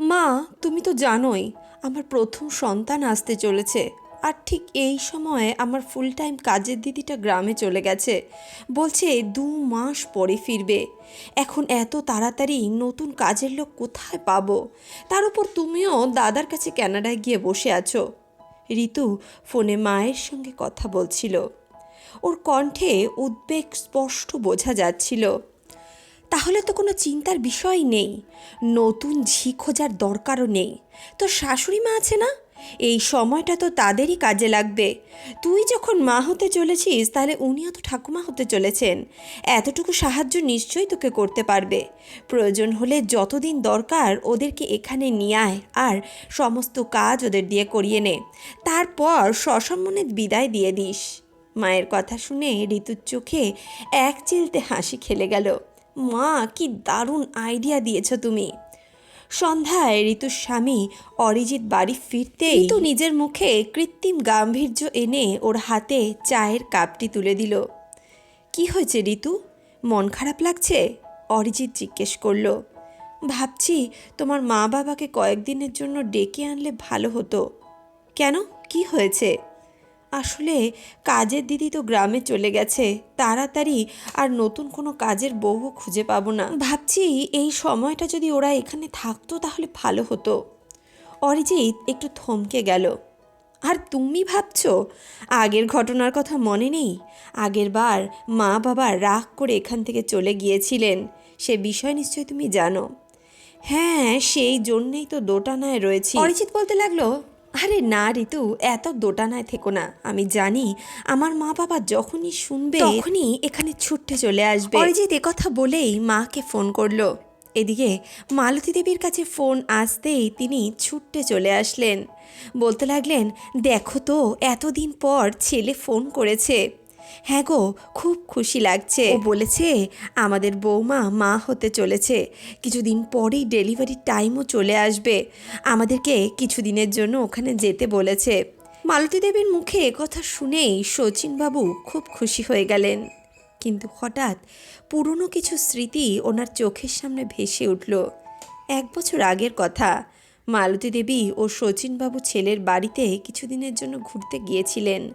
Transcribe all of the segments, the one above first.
মা, তুমি তো জানোই, আমার প্রথম সন্তান আসতে চলেছে। আর ঠিক এই সময়ে আমার ফুল টাইম কাজের দিদিটা গ্রামে চলে গেছে। বলছে দু মাস পরে ফিরবে। এখন এত তাড়াতাড়ি নতুন কাজের লোক কোথায় পাবো? তার উপর তুমিও দাদার কাছে ক্যানাডায় গিয়ে বসে আছো। ঋতু ফোনে মায়ের সঙ্গে কথা বলছিল। ওর কণ্ঠে উদ্বেগ স্পষ্ট বোঝা যাচ্ছিল। তাহলে তো কোনো চিন্তার বিষয় নেই। নতুন ঝি খোঁজার দরকারও নেই। তো শাশুড়ি মা আছে না? এই সময়টা তো তাদেরই কাজে লাগবে। তুই যখন মা হতে চলেছিস, তাহলে উনিও তো ঠাকুমা হতে চলেছেন। এতটুকু সাহায্য নিশ্চয়ই তোকে করতে পারবে। প্রয়োজন হলে যতদিন দরকার, ওদেরকে এখানে নিয়ে আয় আর সমস্ত কাজ ওদের দিয়ে করিয়ে নে। তারপর সসম্মানে বিদায় দিয়ে দিস। মায়ের কথা শুনে ঋতুর চোখে এক চিলতে হাসি খেলে গেল। মা, কি দারুণ আইডিয়া দিয়েছ তুমি। সন্ধ্যায় ঋতুর স্বামী অরিজিৎ বাড়ি ফিরতেই ঋতু নিজের মুখে কৃত্রিম গাম্ভীর্য এনে ওর হাতে চায়ের কাপটি তুলে দিল। কি হয়েছে ঋতু? মন খারাপ লাগছে? অরিজিৎ জিজ্ঞেস করল। ভাবছি তোমার মা বাবাকে কয়েকদিনের জন্য ডেকে আনলে ভালো হতো। কেন? কি হয়েছে? আসলে কাজের দিদি তো গ্রামে চলে গেছে, তাড়াতাড়ি আর নতুন কোনো কাজের বউও খুঁজে পাবো না। ভাবছি এই সময়টা যদি ওরা এখানে থাকতো তাহলে ভালো হতো। অরিজিৎ একটু থমকে গেল। আর তুমি ভাবছ? আগের ঘটনার কথা মনে নেই? আগের বার মা বাবা রাগ করে এখান থেকে চলে গিয়েছিলেন, সে বিষয় নিশ্চয়ই তুমি জানো। হ্যাঁ সেই জন্যেই তো দোটানায় রয়েছি। অরিজিৎ বলতে লাগল আরে না ঋতু, এত দোটানায় থেকো না। আমি জানি আমার মা বাবা যখনই শুনবে, তখনই এখানে ছুটতে চলে আসবে। অরিজিৎ কথা বলেই মাকে ফোন করল। এদিকে মালতী দেবীর কাছে ফোন আসতেই তিনি ছুটতে চলে আসলেন। বলতে লাগলেন, দেখো তো, এতদিন পর ছেলে ফোন করেছে। হ্যাঁ গো, খুব খুশি লাগছে। ও বলেছে, আমাদের বৌমা মা হতে চলেছে। কিছুদিন পরেই ডেলিভারি টাইমও চলে আসবে। আমাদেরকে কিছুদিনের জন্য ওখানে যেতে বলেছে। মালতী দেবীর মুখে কথা শুনেই শচীনবাবু খুব খুশি হয়ে গেলেন। কিন্তু হঠাৎ পুরনো কিছু স্মৃতি ওনার চোখের সামনে ভেসে উঠল। এক বছর আগের কথা, মালতী দেবী ও শচীনবাবু ছেলের বাড়িতে কিছুদিনের জন্য ঘুরতে গিয়েছিলেন।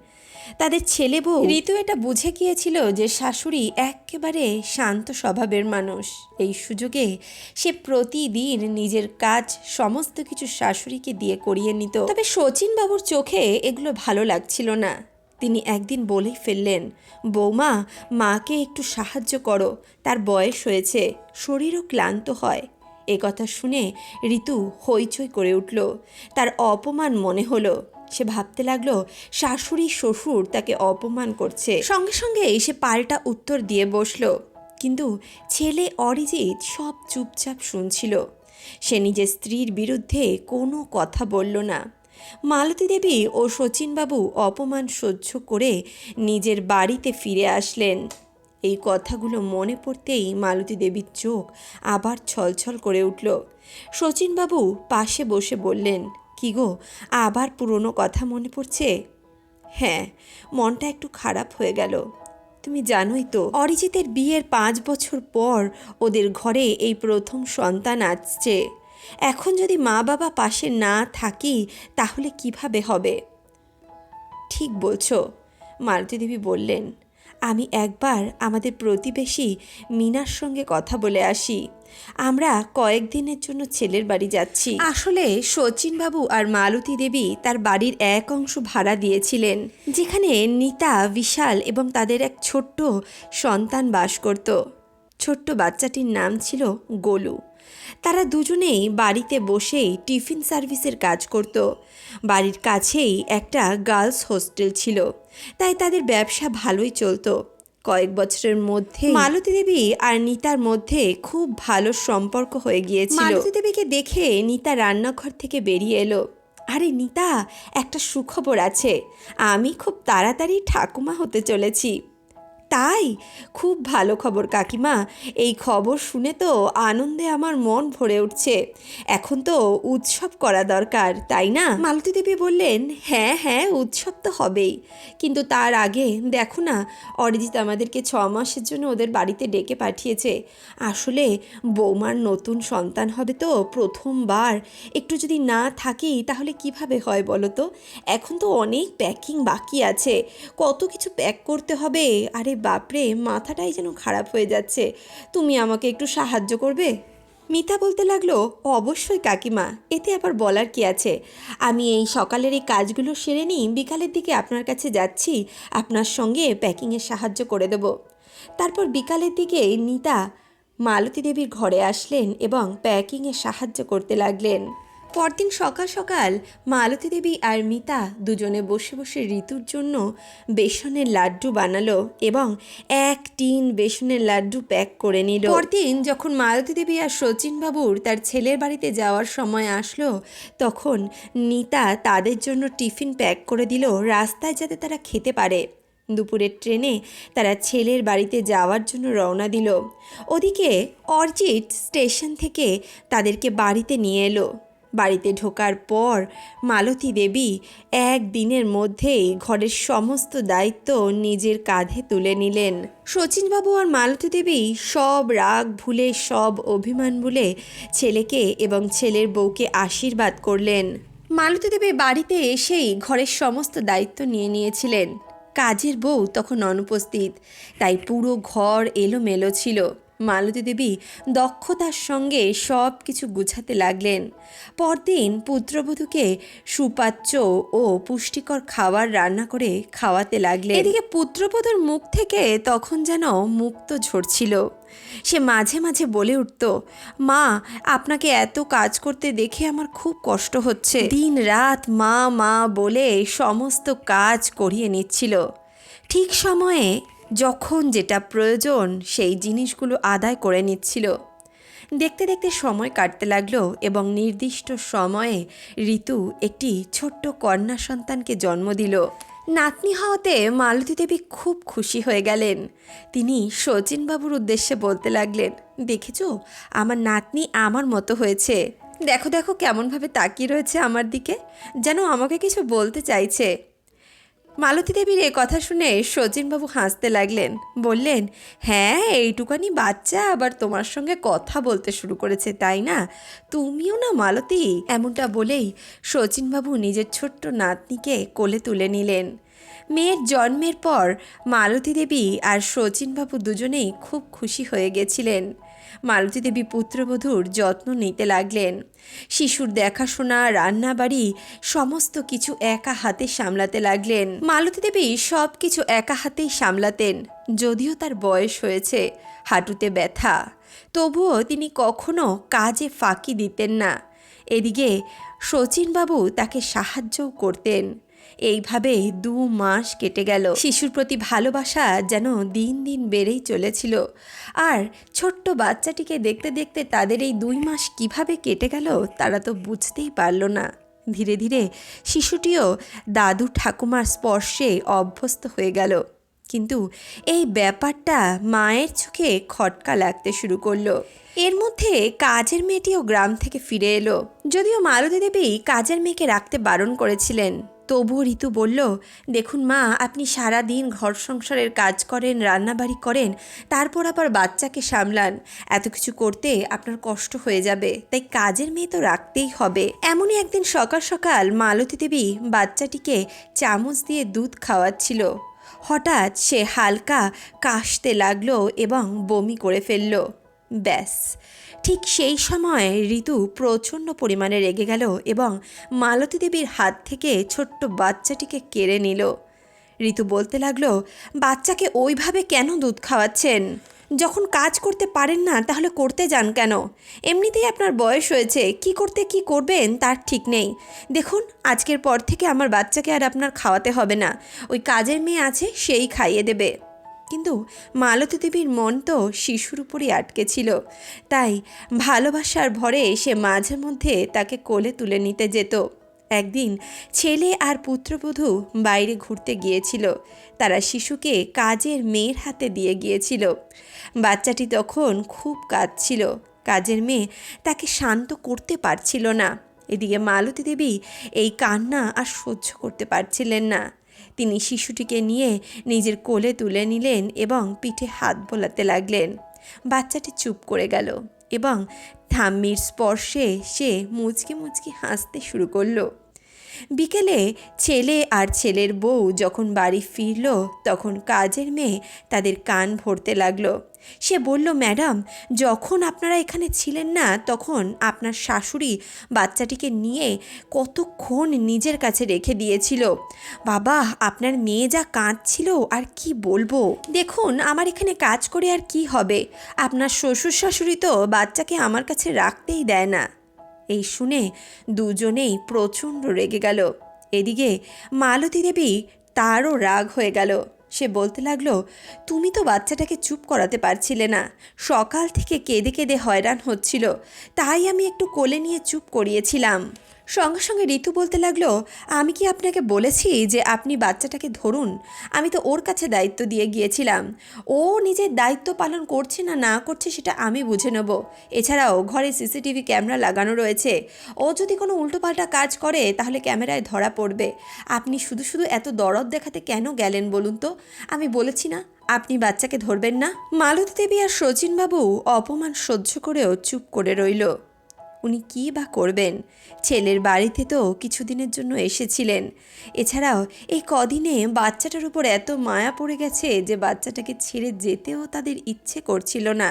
তাদের ছেলে বউ। ঋতু এটা বুঝে গিয়েছিল যে শাশুড়ি একেবারে শান্ত স্বভাবের মানুষ। এই সুযোগে সে প্রতিদিন নিজের কাজ, সমস্ত কিছু শাশুড়িকে দিয়ে করিয়ে নিত। তবে শচীনবাবুর চোখে এগুলো ভালো লাগছিল না। তিনি একদিন বলেই ফেললেন, বৌমা, মাকে একটু সাহায্য করো, তার বয়স হয়েছে, শরীরও ক্লান্ত হয়। এ কথা শুনে ঋতু হইচই করে উঠল। তার অপমান মনে হলো। সে ভাবতে লাগল শাশুড়ি শ্বশুর তাকে অপমান করছে। সঙ্গে সঙ্গে সে পাল্টা উত্তর দিয়ে বসল। কিন্তু ছেলে অরিজিৎ সব চুপচাপ শুনছিল। সে নিজের স্ত্রীর বিরুদ্ধে কোনো কথা বলল না। মালতী দেবী ও শচীনবাবু অপমান সহ্য করে নিজের বাড়িতে ফিরে আসলেন। এই কথাগুলো মনে পড়তেই মালতী দেবীর চোখ আবার ছলছল করে উঠল। শচীনবাবু পাশে বসে বললেন কি গো? আবার পুরনো কথা মনে পড়ছে? হ্যাঁ মনটা একটু খারাপ হয়ে গেল। তুমি জানোই তো, অরিজিতের বিয়ের পাঁচ বছর পর ওদের ঘরে এই প্রথম সন্তান আসছে। এখন যদি মা বাবা পাশে না থাকি, তাহলে কীভাবে হবে? ঠিক বলছো মালতী দেবী বললেন। আমি একবার আমাদের প্রতিবেশী মিনার সঙ্গে কথা বলে আসি। আমরা কয়েকদিনের জন্য ছেলের বাড়ি যাচ্ছি। আসলে শচীনবাবু আর মালতী দেবী তার বাড়ির এক অংশ ভাড়া দিয়েছিলেন, যেখানে নিতা, বিশাল এবং তাদের এক ছোট্ট সন্তান বাস করত। ছোট্ট বাচ্চাটির নাম ছিল গোলু। তারা দুজনেই বাড়িতে বসেই টিফিন সার্ভিসের কাজ করত। বাড়ির কাছেই একটা গার্লস হোস্টেল ছিল, তাই তাদের ব্যবসা ভালোই চলতো। কয়েক বছরের মধ্যে মালতী দেবী আর নিতার মধ্যে খুব ভালো সম্পর্ক হয়ে গিয়েছিল। মালতী দেবীকে দেখে নিতা রান্নাঘর থেকে বেরিয়ে এলো। আরে নিতা একটা সুখবর আছে। আমি খুব তাড়াতাড়ি ঠাকুমা হতে চলেছি। তাই? খুব ভালো খবর, কাকিমা। এই খবর শুনে তো আনন্দে আমার মন ভরে উঠছে। এখন তো উৎসব করা দরকার, তাই না? মালতী দেবী বললেন হ্যাঁ হ্যাঁ উৎসব তো হবেই। কিন্তু তার আগে দেখো না, অরিজিৎ আমাদেরকে ছ মাসের জন্য ওদের বাড়িতে ডেকে পাঠিয়েছে। আসলে বৌমার নতুন সন্তান হবে তো প্রথমবার। একটু যদি না থাকি তাহলে কীভাবে হয় বলো তো? এখন তো অনেক প্যাকিং বাকি আছে। কত কিছু প্যাক করতে হবে? আরে বাপরে, মাথাটাই যেন খারাপ হয়ে যাচ্ছে। তুমি আমাকে একটু সাহায্য করবে? মিতা বলতে লাগল, অবশ্যই কাকিমা, এতে আবার বলার কি আছে? আমি এই সকালের এই কাজগুলো সেরে নিই, বিকালের দিকে আপনার কাছে যাচ্ছি, আপনার সঙ্গে প্যাকিংয়ে সাহায্য করে দেব। তারপর বিকালের দিকে নিতা মালতী দেবীর ঘরে আসলেন এবং প্যাকিংয়ে সাহায্য করতে লাগলেন। পরদিন সকাল সকাল মালতী দেবী আর মিতা দুজনে বসে বসে ঋতুর জন্য বেসনের লাড্ডু বানালো এবং এক টিন বেসনের লাড্ডু প্যাক করে নিল। পরদিন যখন মালতী দেবী আর শচীন বাবুর তার ছেলের বাড়িতে যাওয়ার সময় আসলো, তখন নিতা তাদের জন্য টিফিন প্যাক করে দিল রাস্তায় যাতে তারা খেতে পারে। দুপুরের ট্রেনে তারা ছেলের বাড়িতে যাওয়ার জন্য রওনা দিল। ওদিকে অর্চিড স্টেশন থেকে তাদেরকে বাড়িতে নিয়ে এলো। বাড়িতে ঢোকার পর মালতী দেবী একদিনের মধ্যেই ঘরের সমস্ত দায়িত্ব নিজের কাঁধে তুলে নিলেন। শচীনবাবু আর মালতী দেবী সব রাগ, ভুলে সব অভিমান ভুলে ছেলেকে এবং ছেলের বউকে আশীর্বাদ করলেন। মালতী দেবী বাড়িতে এসেই ঘরের সমস্ত দায়িত্ব নিয়ে নিয়েছিলেন। কাজের বউ তখন অনুপস্থিত, তাই পুরো ঘর এলোমেলো ছিল। মালতী দেবী দক্ষতার সঙ্গে সব কিছু গুছাতে লাগলেন। পরদিন পুত্রবধূকে সুপাচ্য ও পুষ্টিকর খাবার রান্না করে খাওয়াতে লাগলেন। এদিকে পুত্রবধূর মুখ থেকে তখন যেন মুক্ত ঝরছিল। সে মাঝে মাঝে বলে উঠত, মা, আপনাকে এত কাজ করতে দেখে আমার খুব কষ্ট হচ্ছে। দিন রাত মা মা বলে সমস্ত কাজ করিয়ে নিচ্ছিল। ঠিক সময়ে যখন যেটা প্রয়োজন, সেই জিনিসগুলো আদায় করে নিচ্ছিল। দেখতে দেখতে সময় কাটতে লাগল এবং নির্দিষ্ট সময়ে ঋতু একটি ছোট্ট কন্যা সন্তানকে জন্ম দিল। নাতনি হওয়াতে মালতী দেবী খুব খুশি হয়ে গেলেন। তিনি শচীনবাবুর উদ্দেশ্যে বলতে লাগলেন, দেখেছ, আমার নাতনি আমার মতো হয়েছে। দেখো দেখো কেমনভাবে তাকিয়ে রয়েছে আমার দিকে। যেন আমাকে কিছু বলতে চাইছে। মালতী দেবীর এ কথা শুনে শচীনবাবু হাসতে লাগলেন। বললেন হ্যাঁ এইটুকানি বাচ্চা আবার তোমার সঙ্গে কথা বলতে শুরু করেছে, তাই না? তুমিও না মালতী? এমনটা বলেই শচীনবাবু নিজের ছোট্ট নাতনিকে কোলে তুলে নিলেন। মেয়ের জন্মের পর মালতী দেবী আর শচীনবাবু দুজনেই খুব খুশি হয়ে গেছিলেন। মালতী দেবী পুত্রবধূর যত্ন নিতে লাগলেন। শিশুর দেখাশোনা, রান্নাবাড়ি, সমস্ত কিছু একা হাতে সামলাতে লাগলেন। মালতী দেবী সব কিছু একা হাতেই সামলাতেন, যদিও তার বয়স হয়েছে, হাঁটুতে ব্যথা। তবুও তিনি কখনো কাজে ফাঁকি দিতেন না। এদিকে শচীনবাবু তাকে সাহায্যও করতেন। এইভাবে দু মাস কেটে গেল। শিশুর প্রতি ভালোবাসা যেন দিন দিন বেড়েই চলেছিল। আর ছোট্ট বাচ্চাটিকে দেখতে দেখতে তাদের এই দুই মাস কীভাবে কেটে গেল তারা তো বুঝতেই পারল না। ধীরে ধীরে শিশুটিও দাদু ঠাকুমার স্পর্শে অভ্যস্ত হয়ে গেল। কিন্তু এই ব্যাপারটা মায়ের চোখে খটকা লাগতে শুরু করল। এর মধ্যে কাজের মেয়েটিও গ্রাম থেকে ফিরে এলো। যদিও মালতী দেবী কাজের মেয়েকে রাখতে বারণ করেছিলেন। তবুও ঋতু বলল, দেখুন মা, আপনি সারা দিন ঘর সংসারের কাজ করেন, রান্নাবাড়ি করেন, তারপর আবার বাচ্চাকে সামলান। এত কিছু করতে আপনার কষ্ট হয়ে যাবে, তাই কাজের মেয়ে তো রাখতেই হবে। এমনই একদিন সকাল সকাল মালতী দেবী বাচ্চাটিকে চামচ দিয়ে দুধ খাওয়াচ্ছিল। হঠাৎ সে হালকা কাশতে লাগল এবং বমি করে ফেলল। ব্যাস ঠিক সেই সময় ঋতু প্রচণ্ড পরিমাণে রেগে গেল এবং মালতী দেবীর হাত থেকে ছোট্ট বাচ্চাটিকে কেড়ে নিল। ঋতু বলতে লাগল, বাচ্চাকে ওইভাবে কেন দুধ খাওয়াচ্ছেন? যখন কাজ করতে পারেন না, তাহলে করতে যান কেন? এমনিতেই আপনার বয়স হয়েছে, কি করতে কি করবেন তার ঠিক নেই। দেখুন, আজকের পর থেকে আমার বাচ্চাকে আর আপনার খাওয়াতে হবে না। ওই কাজের মেয়ে আছে, সেই খাইয়ে দেবে। কিন্তু মালতী দেবীর মন তো শিশুর উপরই আটকে ছিল। তাই ভালোবাসার ভরে সে মাঝে মধ্যে তাকে কোলে তুলে নিতে যেত। একদিন ছেলে আর পুত্রবধূ বাইরে ঘুরতে গিয়েছিল। তারা শিশুকে কাজের মেয়ের হাতে দিয়ে গিয়েছিল। বাচ্চাটি তখন খুব কাঁদছিল। কাজের মেয়ে তাকে শান্ত করতে পারছিল না। এদিকে মালতী দেবী এই কান্না আর সহ্য করতে পারছিলেন না। তিনি শিশুটিকে নিয়ে নিজের কোলে তুলে নিলেন এবং পিঠে হাত বোলাতে লাগলেন। বাচ্চাটি চুপ করে গেল এবং থাম্মির স্পর্শে সে মুচকি মুচকি হাসতে শুরু করল। বিকেলে ছেলে আর ছেলের বউ যখন বাড়ি ফিরল, তখন কাজের মেয়ে তাদের কান ভরতে লাগল। সে বলল, ম্যাডাম, যখন আপনারা এখানে ছিলেন না, তখন আপনার শাশুড়ি বাচ্চাটিকে নিয়ে কতক্ষণ নিজের কাছে রেখে দিয়েছিল। বাবা, আপনার মেয়ে যা কাঁদছিল, আর কি বলব? দেখুন, আমার এখানে কাজ করে আর কি হবে? আপনার শ্বশুর শাশুড়ি তো বাচ্চাকে আমার কাছে রাখতেই দেয় না। এই শুনে দুজনেই প্রচণ্ড রেগে গেল। এদিকে মালতী দেবী তারও রাগ হয়ে গেল। সে বলতে লাগল, তুমি তো বাচ্চাটাকে চুপ করাতে পারছিলে না। সকাল থেকে কেঁদে কেঁদে হয়রান হচ্ছিল। তাই আমি একটু কোলে নিয়ে চুপ করিয়েছিলাম। সঙ্গে সঙ্গে ঋতু বলতে লাগল, আমি কি আপনাকে বলেছি যে আপনি বাচ্চাটাকে ধরুন? আমি তো ওর কাছে দায়িত্ব দিয়ে গিয়েছিলাম। ও নিজের দায়িত্ব পালন করছে না না করছে সেটা আমি বুঝে নেব। এছাড়াও ঘরে সিসিটিভি ক্যামেরা লাগানো রয়েছে। ও যদি কোনো উল্টোপাল্টা কাজ করে, তাহলে ক্যামেরায় ধরা পড়বে। আপনি শুধু শুধু এত দরদ দেখাতে কেন গেলেন বলুন তো? আমি বলেছি না, আপনি বাচ্চাকে ধরবেন না? মালতী দেবী আর শচীনবাবু অপমান সহ্য করেও চুপ করে রইল। উনি কী বা করবেন? ছেলের বাড়িতে তো কিছুদিনের জন্য এসেছিলেন। এছাড়াও এই কদিনে বাচ্চাটার উপর এত মায়া পড়ে গেছে যে বাচ্চাটাকে ছেড়ে যেতেও তাদের ইচ্ছে করছিল না।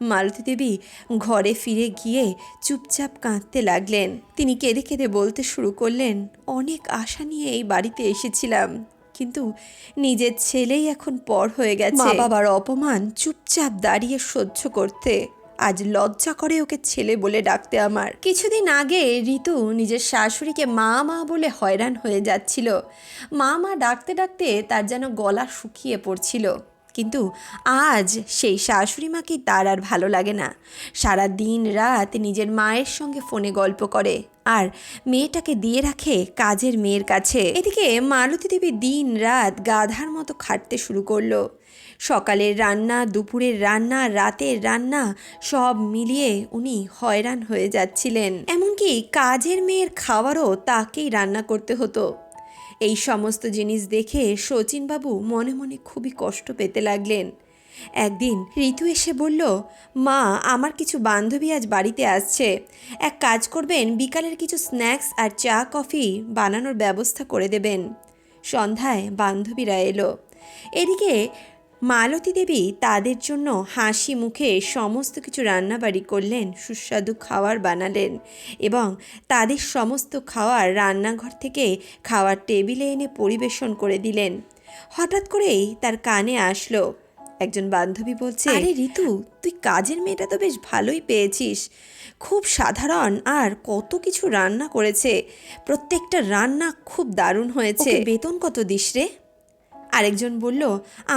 মালতী দেবী ঘরে ফিরে গিয়ে চুপচাপ কাঁদতে লাগলেন। তিনি কেঁদে কেঁদে বলতে শুরু করলেন, অনেক আশা নিয়ে এই বাড়িতে এসেছিলাম, কিন্তু নিজের ছেলেই এখন পর হয়ে গেছে। বাবার অপমান চুপচাপ দাঁড়িয়ে সহ্য করতে আজ লজ্জা করে ওকে ছেলে বলে ডাকতে আমার। কিছুদিন আগে ঋতু নিজের শাশুড়িকে মা মা বলে হয়রান হয়ে যাচ্ছিল। মা মা ডাকতে ডাকতে তার যেন গলা শুকিয়ে পড়ছিল। কিন্তু আজ সেই শাশুড়ি মাকে তার আর ভালো লাগে না। সারা দিন রাত নিজের মায়ের সঙ্গে ফোনে গল্প করে আর মেয়েটাকে দিয়ে রাখে কাজের মেয়ের কাছে। এদিকে মালতী দেবী দিন রাত গাধার মতো খাটতে শুরু করল। সকালের রান্না, দুপুরের রান্না, রাতের রান্না সব মিলিয়ে উনি হয়রান হয়ে যাচ্ছিলেন। এমনকি কাজের মেয়ের খাবারও তাকেই রান্না করতে হতো। এই সমস্ত জিনিস দেখে শচীনবাবু মনে মনে খুবই কষ্ট পেতে লাগলেন। একদিন ঋতু এসে বলল, মা, আমার কিছু বান্ধবী আজ বাড়িতে আসছে। এক কাজ করবেন, বিকালের কিছু স্ন্যাক্স আর চা, কফি বানানোর ব্যবস্থা করে দেবেন। সন্ধ্যায় বান্ধবীরা এলো। এদিকে মালতী দেবী তাদের জন্য হাসি মুখে সমস্ত কিছু রান্নাবাড়ি করলেন সুস্বাদু খাবার বানালেন এবং তাদের সমস্ত খাওয়ার রান্নাঘর থেকে খাওয়ার টেবিলে এনে পরিবেশন করে দিলেন। হঠাৎ করেই তার কানে আসলো একজন বান্ধবী বলছে আরে ঋতু তুই কাজের মেয়েটা তো বেশ ভালোই পেয়েছিস। খুব সাধারণ আর কত কিছু রান্না করেছে। প্রত্যেকটা রান্না খুব দারুণ হয়েছে। বেতন কত দিস রে? আরেকজন বলল,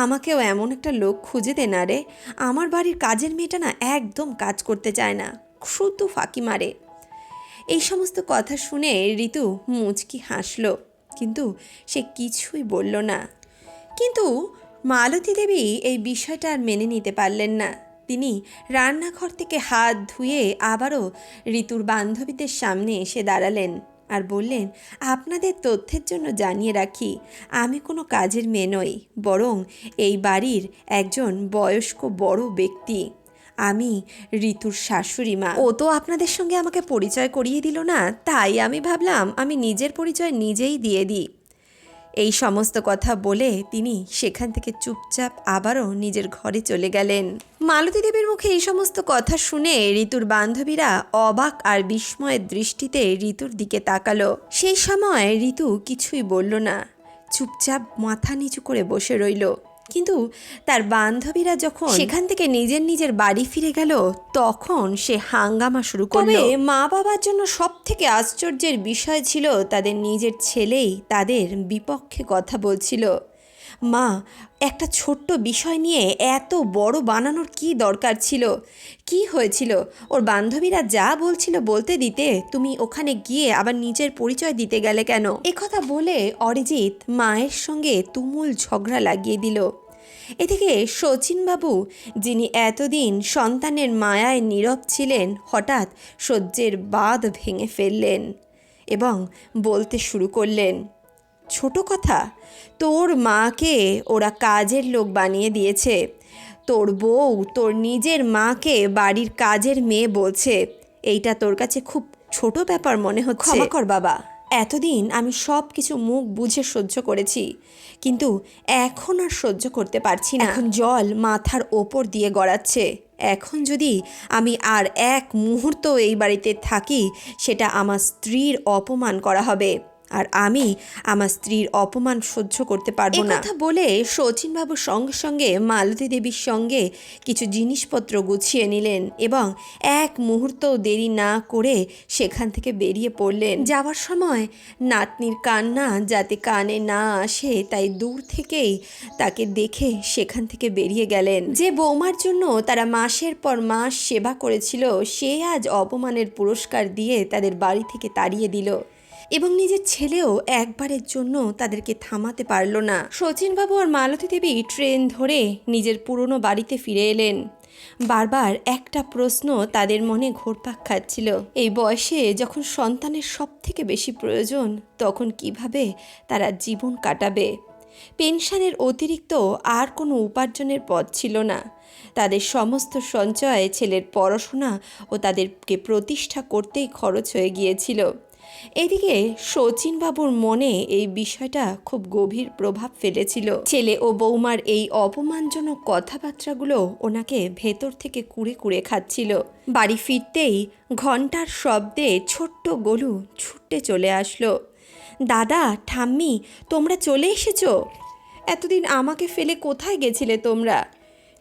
আমাকেও এমন একটা লোক খুঁজে দে না রে। আমার বাড়ির কাজের মেয়েটা না একদম কাজ করতে চায় না। শুধু ফাঁকি মারে এই সমস্ত কথা শুনে ঋতু মুচকি হাসলো, কিন্তু সে কিছুই বলল না। কিন্তু মালতী দেবী এই বিষয়টা আর মেনে নিতে পারলেন না। তিনি রান্নাঘর থেকে হাত ধুয়ে আবারও ঋতুর বান্ধবীদের সামনে এসে দাঁড়ালেন। আর বললেন, আপনাদের তথ্যের জন্য জানিয়ে রাখি, আমি কোনো কাজের মেয়ে নই, বরং এই বাড়ির একজন বয়স্ক বড় ব্যক্তি। আমি ঋতুর শাশুড়ি মা। ও তো আপনাদের সঙ্গে আমাকে পরিচয় করিয়ে দিল না, তাই আমি ভাবলাম আমি নিজের পরিচয় নিজেই দিয়ে দিই। এই সমস্ত কথা বলে তিনি সেখান থেকে চুপচাপ আবারও নিজের ঘরে চলে গেলেন। মালতী দেবীর মুখে এই সমস্ত কথা শুনে ঋতুর বান্ধবীরা অবাক আর বিস্ময়ের দৃষ্টিতে ঋতুর দিকে তাকালো। সেই সময় ঋতু কিছুই বলল না, চুপচাপ মাথা নিচু করে বসে রইল। কিন্তু তার বান্ধবীরা যখন সেখান থেকে নিজের নিজের বাড়ি ফিরে গেল তখন সে হাঙ্গামা শুরু করবে মা বাবার জন্য সব থেকে আশ্চর্যের বিষয় ছিল তাদের নিজের ছেলেই তাদের বিপক্ষে কথা বলছিল। মা, একটা ছোট্ট বিষয় নিয়ে এত বড় বানানোর কি দরকার ছিল? কি হয়েছিল? ওর বান্ধবীরা যা বলছিল বলতে দিতে তুমি ওখানে গিয়ে আবার নিজের পরিচয় দিতে গেলে কেন? কথা বলে অরিজিৎ মায়ের সঙ্গে তুমুল ঝগড়া লাগিয়ে দিল। এদিকে শচীনবাবু, যিনি এতদিন সন্তানের মায়ায় নীরব ছিলেন, হঠাৎ সহ্যের বাঁধ ভেঙে ফেললেন এবং বলতে শুরু করলেন ছোট কথা। তোর মাকে ওরা কাজের লোক বানিয়ে দিয়েছে। তোর বউ তোর নিজের মাকে বাড়ির কাজের মেয়ে বলছে। এইটা তোর কাছে খুব ছোট ব্যাপার মনে হচ্ছে। ক্ষমা কর বাবা। এতদিন আমি সব কিছু মুখ বুঝে সহ্য করেছি। কিন্তু এখন আর সহ্য করতে পারছি না। এখন জল মাথার ওপর দিয়ে গড়াচ্ছে। এখন যদি আমি আর এক মুহূর্ত এই বাড়িতে থাকি সেটা আমার স্ত্রীর অপমান করা হবে। আর আমি আমার স্ত্রীর অপমান সহ্য করতে পারব না। কথা বলে শচীনবাবুর সঙ্গে সঙ্গে মালতী দেবীর সঙ্গে কিছু জিনিসপত্র গুছিয়ে নিলেন এবং এক মুহূর্ত দেরি না করে সেখান থেকে বেরিয়ে পড়লেন। যাওয়ার সময় নাতনির কান্না যাতে কানে না আসে তাই দূর থেকেই তাকে দেখে সেখান থেকে বেরিয়ে গেলেন। যে বৌমার জন্য তারা মাসের পর মাস সেবা করেছিল, সে আজ অপমানের পুরস্কার দিয়ে তাদের বাড়ি থেকে তাড়িয়ে দিল। এবং নিজের ছেলেও একবারের জন্য তাদেরকে থামাতে পারল না। শচীনবাবু আর মালতী দেবী ট্রেন ধরে নিজের পুরনো বাড়িতে ফিরে এলেন। বারবার একটা প্রশ্ন তাদের মনে ঘোরপাক খাচ্ছিল। এই বয়সে যখন সন্তানের সব থেকে বেশি প্রয়োজন, তখন কীভাবে তারা জীবন কাটাবে? পেনশনের অতিরিক্ত আর কোনো উপার্জনের পথ ছিল না। তাদের সমস্ত সঞ্চয় ছেলের পড়াশোনা ও তাদেরকে প্রতিষ্ঠা করতেই খরচ হয়ে গিয়েছিল। এদিকে শচীনবাবুর মনে এই বিষয়টা খুব গভীর প্রভাব ফেলেছিল। ছেলে ও বৌমার এই অপমানজনক কথাবার্তাগুলো ওনাকে ভেতর থেকে কুড়ে কুড়ে খাচ্ছিল। বাড়ি ফিরতেই ঘণ্টার শব্দে ছোট্ট গলু ছুটতে চলে আসলো। দাদা, ঠাম্মি, তোমরা চলে এসেছ? এতদিন আমাকে ফেলে কোথায় গেছিলে তোমরা?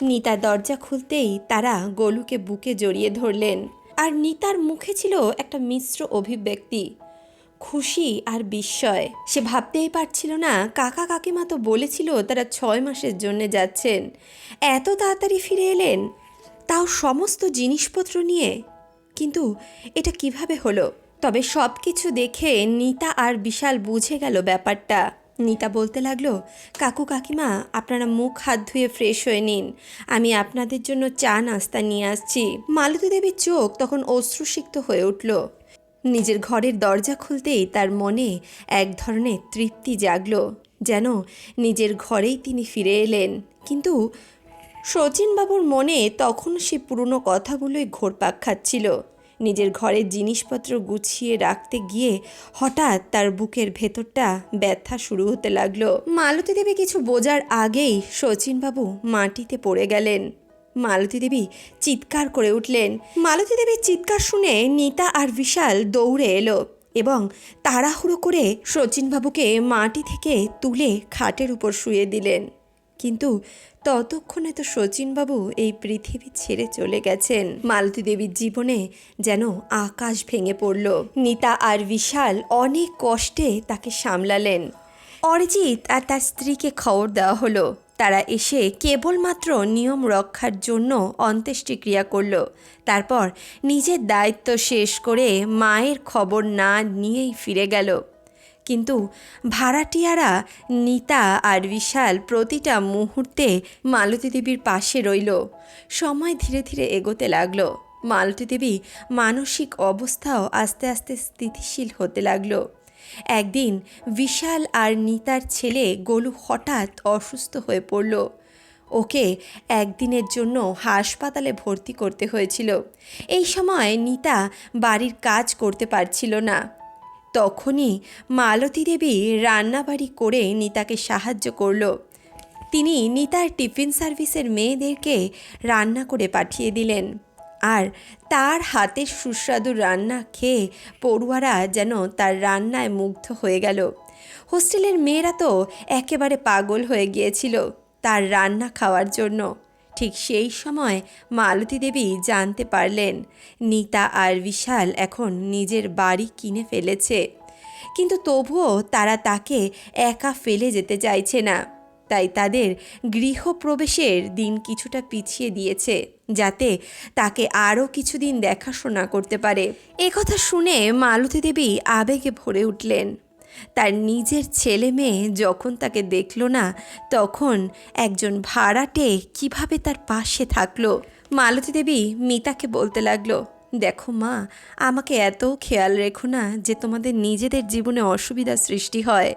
নিতা দরজা খুলতেই তারা গলুকে বুকে জড়িয়ে ধরলেন। আর নিতার মুখে ছিল একটা মিশ্র অভিব্যক্তি। খুশি আর বিস্ময়। সে ভাবতেই পারছিল না কাকা কাকিমা তো বলেছিল তারা ছয় মাসের জন্য যাচ্ছেন। এত তাড়াতাড়ি ফিরে এলেন? তাও সমস্ত জিনিসপত্র নিয়ে? কিন্তু এটা কীভাবে হলো? তবে সব কিছু দেখে নিতা আর বিশাল বুঝে গেল ব্যাপারটা। নিতা বলতে লাগল, কাকু কাকিমা, আপনারা মুখ হাত ধুয়ে ফ্রেশ হয়ে নিন। আমি আপনাদের জন্য চা নাস্তা নিয়ে আসছি। মালতী দেবীর চোখ তখন অশ্রুসিক্ত হয়ে উঠল। নিজের ঘরের দরজা খুলতেই তার মনে এক ধরনের তৃপ্তি জাগলো, যেন নিজের ঘরেই তিনি ফিরে এলেন। কিন্তু শচীনবাবুর মনে তখন সে পুরনো কথাগুলোই ঘোরপাক খাচ্ছিল। নিজের ঘরের জিনিসপত্র গুছিয়ে রাখতে গিয়ে হঠাৎ তার বুকের ভেতরটা ব্যথা শুরু হতে লাগল। মালতী দেবী কিছু বোঝার আগেই শচীনবাবু মাটিতে পড়ে গেলেন। মালতী দেবী চিৎকার করে উঠলেন। মালতী দেবীর চিৎকার শুনে নিতা আর বিশাল দৌড়ে এলো এবং তাড়াহুড়ো করে শচীনবাবুকে মাটি থেকে তুলে খাটের উপর শুয়ে দিলেন। কিন্তু ততক্ষণে তো শচীনবাবু এই পৃথিবী ছেড়ে চলে গেছেন। মালতী দেবীর জীবনে যেন আকাশ ভেঙে পড়ল। নিতা আর বিশাল অনেক কষ্টে তাকে সামলালেন। অরিজিৎ আর তার স্ত্রীকে খবর দেওয়া হলো। তারা এসে কেবলমাত্র নিয়ম রক্ষার জন্য অন্ত্যেষ্টিক্রিয়া করল। তারপর নিজের দায়িত্ব শেষ করে মায়ের খবর না নিয়েই ফিরে গেল। কিন্তু ভাড়াটিয়ারা নিতা আর বিশাল প্রতিটা মুহূর্তে মালতী দেবীর পাশে রইল। সময় ধীরে ধীরে এগোতে লাগল। মালতী দেবী মানসিক অবস্থাও আস্তে আস্তে স্থিতিশীল হতে লাগল। একদিন বিশাল আর নিতার ছেলে গোলু হঠাৎ অসুস্থ হয়ে পড়ল। ওকে একদিনের জন্য হাসপাতালে ভর্তি করতে হয়েছিল। এই সময় নিতা বাড়ির কাজ করতে পারছিল না। তখনই মালতী দেবী রান্নাবাড়ি করে নিতাকে সাহায্য করল। তিনি নিতার টিফিন সার্ভিসের মেয়েদেরকে রান্না করে পাঠিয়ে দিলেন। আর তার হাতের সুস্বাদু রান্না খেয়ে পড়ুয়ারা যেন তার রান্নায় মুগ্ধ হয়ে গেল। হোস্টেলের মেয়েরা তো একেবারে পাগল হয়ে গিয়েছিল তার রান্না খাওয়ার জন্য। ঠিক সেই সময় মালতী দেবী জানতে পারলেন, নিতা আর বিশাল এখন নিজের বাড়ি কিনে ফেলেছে। কিন্তু তবুও তারা তাকে একা ফেলে যেতে চাইছে না। তাই তাদের গৃহপ্রবেশের দিন কিছুটা পিছিয়ে দিয়েছে, যাতে তাকে আরও কিছুদিন দেখাশোনা করতে পারে। কথা শুনে মালতী দেবী আবেগে ভরে উঠলেন। তার নিজের ছেলে মেয়ে যখন তাকে দেখল না, তখন একজন ভাড়াটে কীভাবে তার পাশে থাকল? মালতী দেবী মিতাকে বলতে লাগল, দেখো মা, আমাকে এত খেয়াল রেখো না যে তোমাদের নিজেদের জীবনে অসুবিধা সৃষ্টি হয়।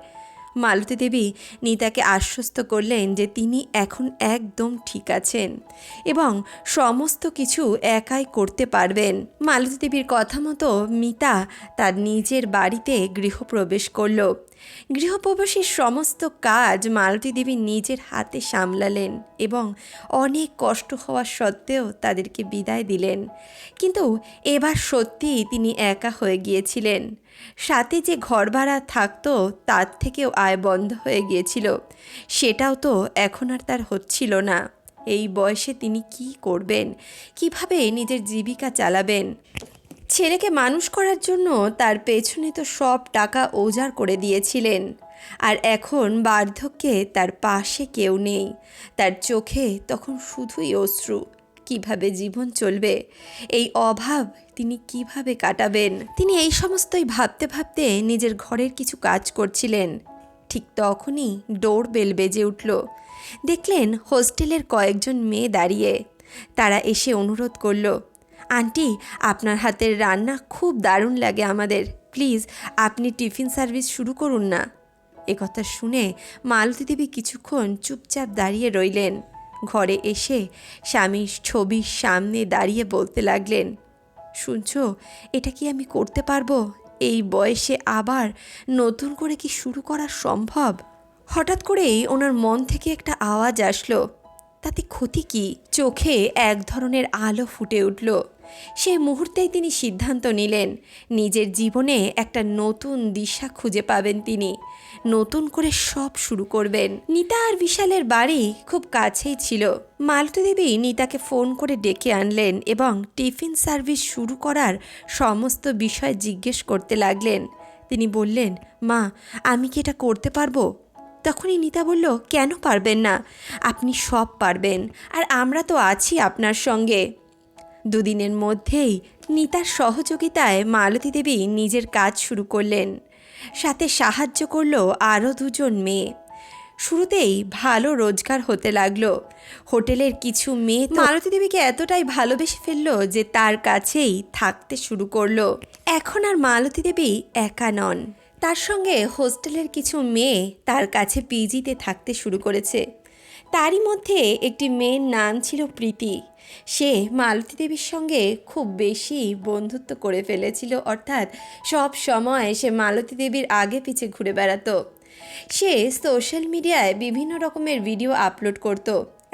মালতী দেবী নিতাকে আশ্বস্ত করলেন যে তিনি এখন একদম ঠিক আছেন এবং সমস্ত কিছু একাই করতে পারবেন। মালতী দেবীর কথা মতো মিতা তার নিজের বাড়িতে গৃহপ্রবেশ করল। গৃহপ্রবেশের সমস্ত কাজ মালতী দেবী নিজের হাতে সামলালেন এবং অনেক কষ্ট হওয়া সত্ত্বেও তাদেরকে বিদায় দিলেন। কিন্তু এবার সত্যিই তিনি একা হয়ে গিয়েছিলেন। সাথে যে ঘর ভাড়া থাকতো, তার থেকেও আয় বন্ধ হয়ে গিয়েছিল। সেটাও তো এখন আর তার হচ্ছিল না। এই বয়সে তিনি কি করবেন? কীভাবে নিজের জীবিকা চালাবেন? ছেলেকে মানুষ করার জন্য তার পেছনে তো সব টাকা ওজার করে দিয়েছিলেন। আর এখন বার্ধক্যে তার পাশে কেউ নেই। তার চোখে তখন শুধুই অশ্রু। কীভাবে জীবন চলবে? এই অভাব তিনি কীভাবে কাটাবেন? তিনি এই সমস্তই ভাবতে ভাবতে নিজের ঘরের কিছু কাজ করছিলেন। ঠিক তখনই ডোর বেল বেজে উঠল। দেখলেন হোস্টেলের কয়েকজন মেয়ে দাঁড়িয়ে। তারা এসে অনুরোধ করল, আন্টি, আপনার হাতের রান্না খুব দারুণ লাগে আমাদের। প্লিজ, আপনি টিফিন সার্ভিস শুরু করুন না। একথা শুনে মালতী দেবী কিছুক্ষণ চুপচাপ দাঁড়িয়ে রইলেন। ঘরে এসে স্বামীর ছবির সামনে দাঁড়িয়ে বলতে লাগলেন, শুনছো, এটা কি আমি করতে পারব? এই বয়সে আবার নতুন করে কি শুরু করা সম্ভব? হঠাৎ করেই ওনার মন থেকে একটা আওয়াজ আসলো। তাতে ক্ষতি কি? চোখে এক ধরনের আলো ফুটে উঠল। সেই মুহূর্তেই তিনি সিদ্ধান্ত নিলেন, নিজের জীবনে একটা নতুন দিশা খুঁজে পাবেন তিনি। নতুন করে সব শুরু করবেন। নিতা আর বিশালের বাড়ি খুব কাছেই ছিল। মালতী দেবী নিতাকে ফোন করে ডেকে আনলেন এবং টিফিন সার্ভিস শুরু করার সমস্ত বিষয় জিজ্ঞেস করতে লাগলেন। তিনি বললেন, মা, আমি কি এটা করতে পারব? তখনই নিতা বলল, কেন পারবেন না? আপনি সব পারবেন, আর আমরা তো আছি আপনার সঙ্গে। দুদিনের মধ্যেই নিতার সহযোগিতায় মালতী দেবী নিজের কাজ শুরু করলেন। সাথে সাহায্য করল আরও দুজন মেয়ে। শুরুতেই ভালো রোজগার হতে লাগল। হোটেলের কিছু মেয়ে মালতী দেবীকে এতটাই ভালোবেসে ফেলল যে তার কাছেই থাকতে শুরু করল। এখন আর মালতী দেবী একা নন। তার সঙ্গে হোস্টেলের কিছু মেয়ে তার কাছে পিজিতে থাকতে শুরু করেছে। তারই মধ্যে একটি মেয়ের নাম ছিল প্রীতি। সে মালতী দেবীর সঙ্গে খুব বেশি বন্ধুত্ব করে ফেলেছিল, অর্থাৎ সব সময় সে মালতী দেবীর আগে পিছে ঘুরে বেড়াতো। সে সোশ্যাল মিডিয়ায় বিভিন্ন রকমের ভিডিও আপলোড করত।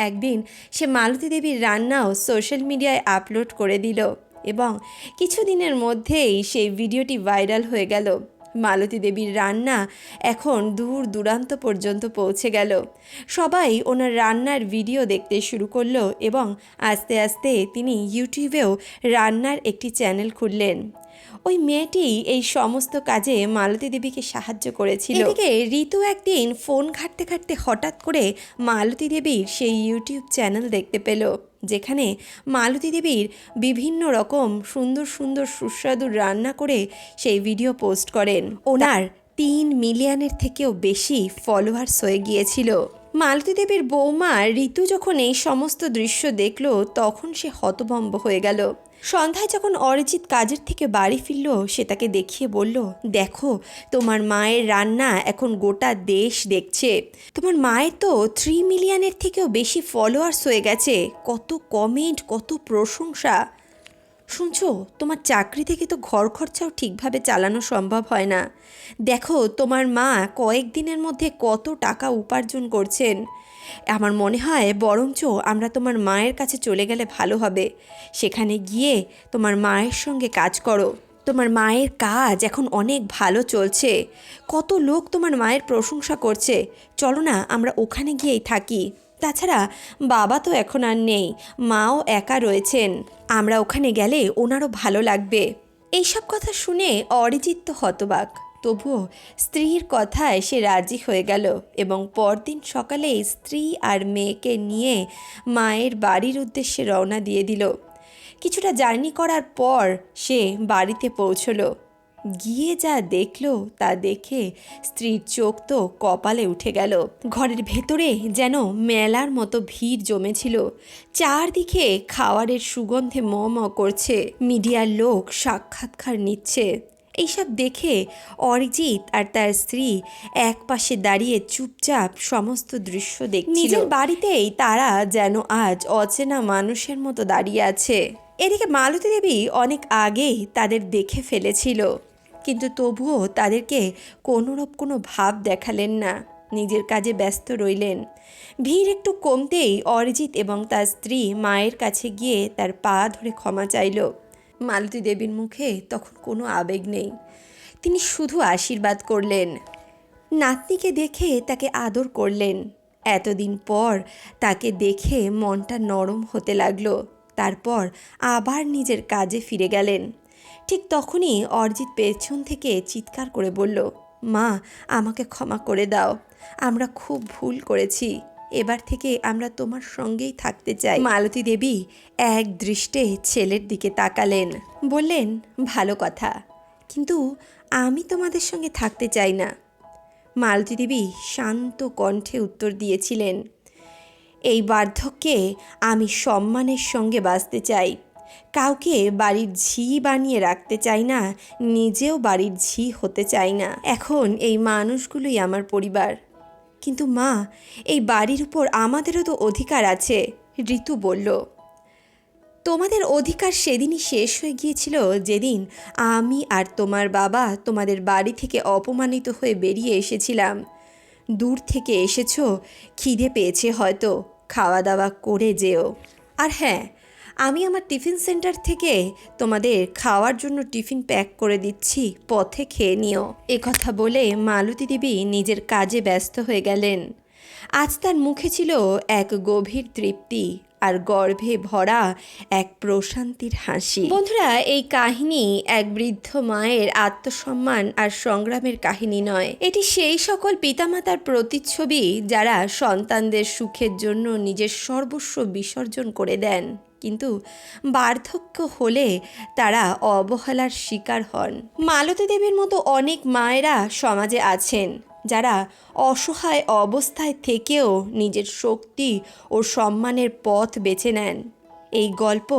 একদিন সে মালতী দেবীর রান্নাও সোশ্যাল মিডিয়ায় আপলোড করে দিল এবং কিছুদিনের মধ্যেই সেই ভিডিওটি ভাইরাল হয়ে গেল। মালতী দেবীর রান্না এখন দূর দূরান্ত পর্যন্ত পৌঁছে গেল। সবাই ওনার রান্নার ভিডিও দেখতে শুরু করল এবং আস্তে আস্তে তিনি ইউটিউবেও রান্নার একটি চ্যানেল খুললেন। ওই মেয়েটি এই সমস্ত কাজে মালতী দেবীকে সাহায্য করেছিল। এদিকে ঋতু একদিন ফোন ঘাটতে ঘাটতে হঠাৎ করে মালতী দেবীর সেই ইউটিউব চ্যানেল দেখতে পেল। যেখানে মালতী দেবীর বিভিন্ন রকম সুন্দর সুন্দর সুস্বাদু রান্না করে সেই ভিডিও পোস্ট করেন। ওনার তিন মিলিয়নের থেকেও বেশি ফলোয়ার্স হয়ে গিয়েছিল। মালতী দেবীর বৌমা ঋতু যখন এই সমস্ত দৃশ্য দেখল, তখন সে হতভম্ব হয়ে গেল। সন্ধ্যায় যখন অরিজিৎ কাজের থেকে বাড়ি ফিরল, সে তাকে দেখিয়ে বলল, দেখো, তোমার মায়ের রান্না এখন গোটা দেশ দেখছে। তোমার মায়ের তো থ্রি মিলিয়নের থেকেও বেশি ফলোয়ার্স হয়ে গেছে। কত কমেন্ট কত প্রশংসা। শুনছো, তোমার চাকরি থেকে তো ঘর খরচাও ঠিকভাবে চালানো সম্ভব হয় না। দেখো, তোমার মা কয়েকদিনের মধ্যে কত টাকা উপার্জন করছেন। আমার মনে হয় বরঞ্চ আমরা তোমার মায়ের কাছে চলে গেলে ভালো হবে। সেখানে গিয়ে তোমার মায়ের সঙ্গে কাজ করো। তোমার মায়ের কাজ এখন অনেক ভালো চলছে। কত লোক তোমার মায়ের প্রশংসা করছে। চলো না, আমরা ওখানে গিয়েই থাকি। তাছাড়া বাবা তো এখন আর নেই, মাও একা রয়েছেন। আমরা ওখানে গেলে ওনারও ভালো লাগবে। এইসব কথা শুনে অরিজিৎ তো হতবাক। তবুও স্ত্রীর কথায় সে রাজি হয়ে গেল এবং পরদিন সকালে স্ত্রী আর মেয়েকে নিয়ে মায়ের বাড়ির উদ্দেশ্যে রওনা দিয়ে দিল। কিছুটা জার্নি করার পর সে বাড়িতে পৌঁছলো। গিয়ে যা দেখল তা দেখে স্ত্রীর চোখ তো কপালে উঠে গেল। ঘরের ভেতরে যেন মেলার মতো ভিড় জমেছিল। চারদিকে খাওয়ারের সুগন্ধে ম করছে। মিডিয়ার লোক সাক্ষাৎকার নিচ্ছে। এইসব দেখে অরিজিৎ আর তার স্ত্রী এক পাশে দাঁড়িয়ে চুপচাপ সমস্ত দৃশ্য দেখছিল। নিজের বাড়িতেই তারা যেন আজ অচেনা মানুষের মতো দাঁড়িয়ে আছে। এদিকে মালতী দেবী অনেক আগেই তাদের দেখে ফেলেছিল, কিন্তু তবুও তাদেরকে কোনোরূপ কোনো ভাব দেখালেন না। নিজের কাজে ব্যস্ত রইলেন। ভিড় একটু কমতেই অরিজিৎ এবং তার স্ত্রী মায়ের কাছে গিয়ে তার পা ধরে ক্ষমা চাইল। মালতী দেবীর মুখে তখন কোনো আবেগ নেই। তিনি শুধু আশীর্বাদ করলেন। নাতনিকে দেখে তাকে আদর করলেন। এতদিন পর তাকে দেখে মনটা নরম হতে লাগল। তারপর আবার নিজের কাজে ফিরে গেলেন। ঠিক তখনই অরিজিৎ পেছন থেকে চিৎকার করে বলল, মা, আমাকে ক্ষমা করে দাও। আমরা খুব ভুল করেছি। এবার থেকে আমরা তোমার সঙ্গেই থাকতে চাই। মালতী দেবী এক দৃষ্টে ছেলের দিকে তাকালেন। বললেন, ভালো কথা। কিন্তু আমি তোমাদের সঙ্গে থাকতে চাই না। মালতী দেবী শান্ত কণ্ঠে উত্তর দিয়েছিলেন, এই বার্ধক্যে আমি সম্মানের সঙ্গে বাঁচতে চাই। কাউকে বাড়ির ঝি বানিয়ে রাখতে চাই না, নিজেও বাড়ির ঝি হতে চাই না। এখন এই মানুষগুলোই আমার পরিবার। কিন্তু মা, এই বাড়ির উপর আমাদেরও তো অধিকার আছে, ঋতু বলল। তোমাদের অধিকার সেদিনই শেষ হয়ে গিয়েছিল, যেদিন আমি আর তোমার বাবা তোমাদের বাড়ি থেকে অপমানিত হয়ে বেরিয়ে এসেছিলাম। দূর থেকে এসেছ, খিদে পেয়েছে হয়তো, খাওয়া দাওয়া করে যেও। আর হ্যাঁ আমি আমার টিফিন সেন্টার থেকে তোমাদের খাওয়ার জন্য টিফিন প্যাক করে দিচ্ছি, পথে খেয়ে নিও। কথা বলে মালতী দেবী নিজের কাজে ব্যস্ত হয়ে গেলেন। আজ তার মুখে ছিল এক গভীর তৃপ্তি আর গর্ভে ভরা এক প্রশান্তির হাসি। বন্ধুরা, এই কাহিনী এক বৃদ্ধ মায়ের আত্মসম্মান আর সংগ্রামের কাহিনী নয়। এটি সেই সকল পিতামাতার প্রতিচ্ছবি যারা সন্তানদের সুখের জন্য নিজের সর্বস্ব বিসর্জন করে দেন। কিন্তু বার্ধক্য হলে তারা অবহেলার শিকার হন। মালতী দেবীর মতো অনেক মায়েরা সমাজে আছেন, যারা অসহায় অবস্থায় থেকেও নিজের শক্তি ও সম্মানের পথ বেছে নেন। এই গল্প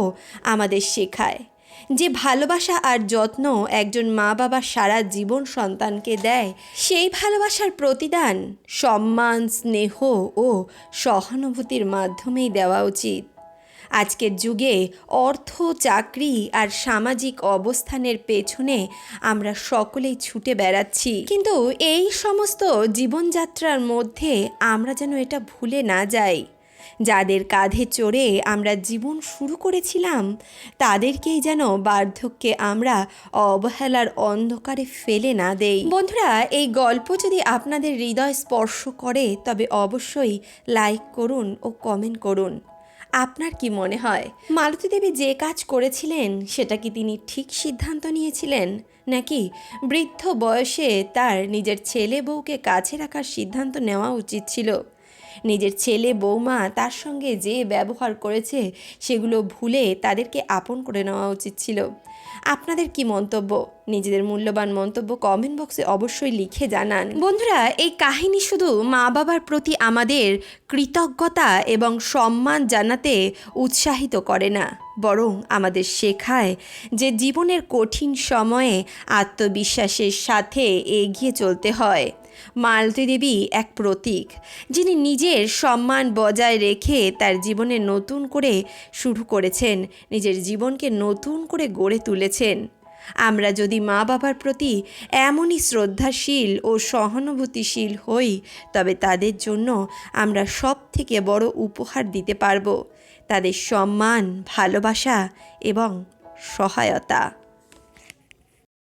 আমাদের শেখায় যে ভালোবাসা আর যত্ন একজন মা বাবা সারা জীবন সন্তানকে দেয়, সেই ভালোবাসার প্রতিদান সম্মান, স্নেহ ও সহানুভূতির মাধ্যমেই দেওয়া উচিত। আজকের যুগে অর্থ, চাকরি আর সামাজিক অবস্থানের পেছনে আমরা সকলেই ছুটে বেড়াচ্ছি। কিন্তু এই সমস্ত জীবনযাত্রার মধ্যে আমরা যেন এটা ভুলে না যাই। যাদের কাঁধে চড়ে আমরা জীবন শুরু করেছিলাম, তাদেরকেই যেন বার্ধক্যে আমরা অবহেলার অন্ধকারে ফেলে না দেই। বন্ধুরা, এই গল্প যদি আপনাদের হৃদয় স্পর্শ করে, তবে অবশ্যই লাইক করুন ও কমেন্ট করুন। আপনার কি মনে হয়? মালতী দেবী যে কাজ করেছিলেন, সেটা কি তিনি ঠিক সিদ্ধান্ত নিয়েছিলেন? নাকি বৃদ্ধ বয়সে তার নিজের ছেলে বউকে কাছে রাখার সিদ্ধান্ত নেওয়া উচিত ছিল? নিজের ছেলে, বৌমা তার সঙ্গে যে ব্যবহার করেছে সেগুলো ভুলে তাদেরকে আপন করে নেওয়া উচিত ছিল। আপনাদের কি মন্তব্য? নিজেদের মূল্যবান মন্তব্য কমেন্ট বক্সে অবশ্যই লিখে জানান। বন্ধুরা, এই কাহিনী শুধু মা বাবার প্রতি আমাদের কৃতজ্ঞতা এবং সম্মান জানাতে উৎসাহিত করে না, বরং আমাদের শেখায় যে জীবনের কঠিন সময়ে আত্মবিশ্বাসের সাথে এগিয়ে চলতে হয়। মালতী দেবী এক প্রতীক, যিনি নিজের সম্মান বজায় রেখে তার জীবনে নতুন করে শুরু করেছেন, নিজের জীবনকে নতুন করে গড়ে তুলেছেন। আমরা যদি মা বাবার প্রতি এমনই শ্রদ্ধাশীল ও সহানুভূতিশীল হই, তবে তাদের জন্য আমরা সব থেকে বড় উপহার দিতে পারব। তাদের সম্মান, ভালোবাসা এবং সহায়তা।